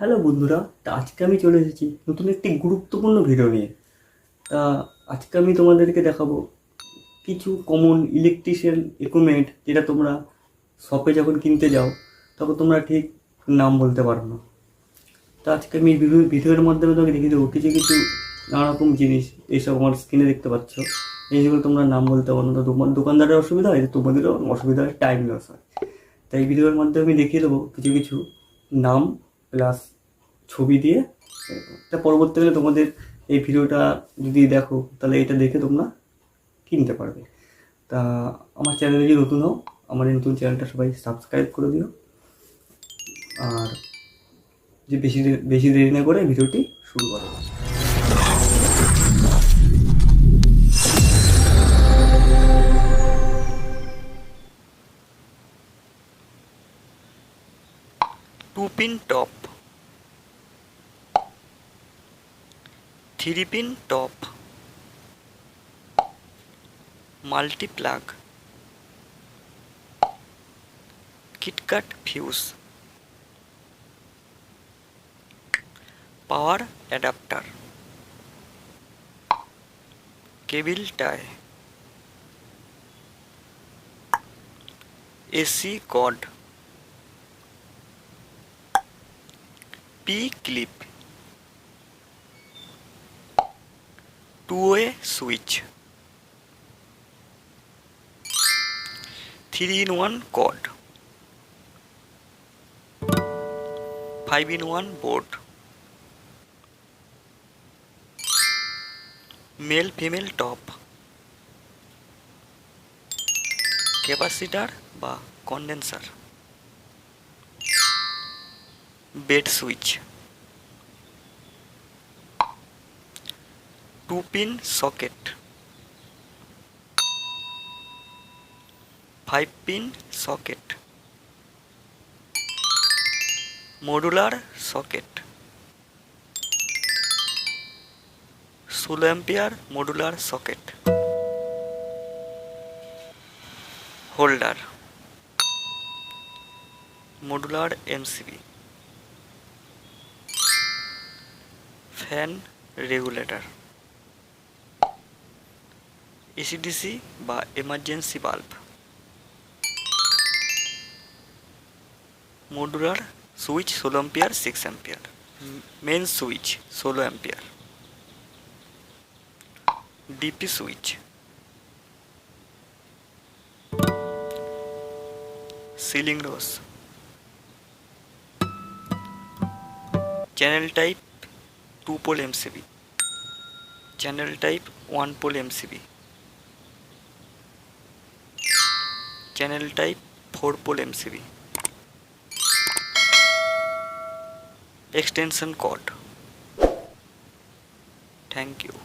Hello বন্ধুরা তা আজকে আমি চলে এসেছি নতুন একটি গুরুত্বপূর্ণ ভিডিও নিয়ে তা আজকে আমি তোমাদেরকে দেখাবো কিছু কমন ইলেকট্রিশিয়ান ইকুইপমেন্ট যেটা তোমরা শপে যখন কিনতে যাও তখন তোমরা ঠিক নাম বলতে পারো না তা আজকে আমি ভিডিওর মাধ্যমে তোমাকে দেখিয়ে দেবো কিছু কিছু নানা রকম জিনিস এইসব আমার স্ক্রিনে দেখতে পাচ্ছ এইগুলো তোমরা নাম বলতে পারো না তোমার দোকানদারের অসুবিধা হয় তোমাদেরও অসুবিধা হয় টাইম লস হয় তাই ভিডিওর মাধ্যমে আমি দেখিয়ে দেবো কিছু কিছু নাম প্লাস ছবি দিয়ে এটা পরবর্তীকালে তোমাদের এই ভিডিওটা যদি দেখো তাহলে এটা দেখে তোমরা কিনতে পারবে তা আমার চ্যানেলে যদি নতুন হও আমার নতুন চ্যানেলটা সবাই সাবস্ক্রাইব করে দিও আর যে বেশি বেশি দেরি না করে ভিডিওটি শুরু করো two pin top three pin top multiplug kitkat fuse power adapter cable tie AC cord P clip two way switch three in one cord five in one board male female top capacitor বা condenser bed switch two pin socket five pin socket modular socket ষোলো ampere modular socket holder modular MCB fan regulator AC DC বা emergency bulb modular switch ষোলো ampere six ampere main switch ষোলো ampere DP switch ceiling rose channel type 2-pole MCB, channel type 1-pole MCB, channel type 4-pole MCB, extension cord. Thank you.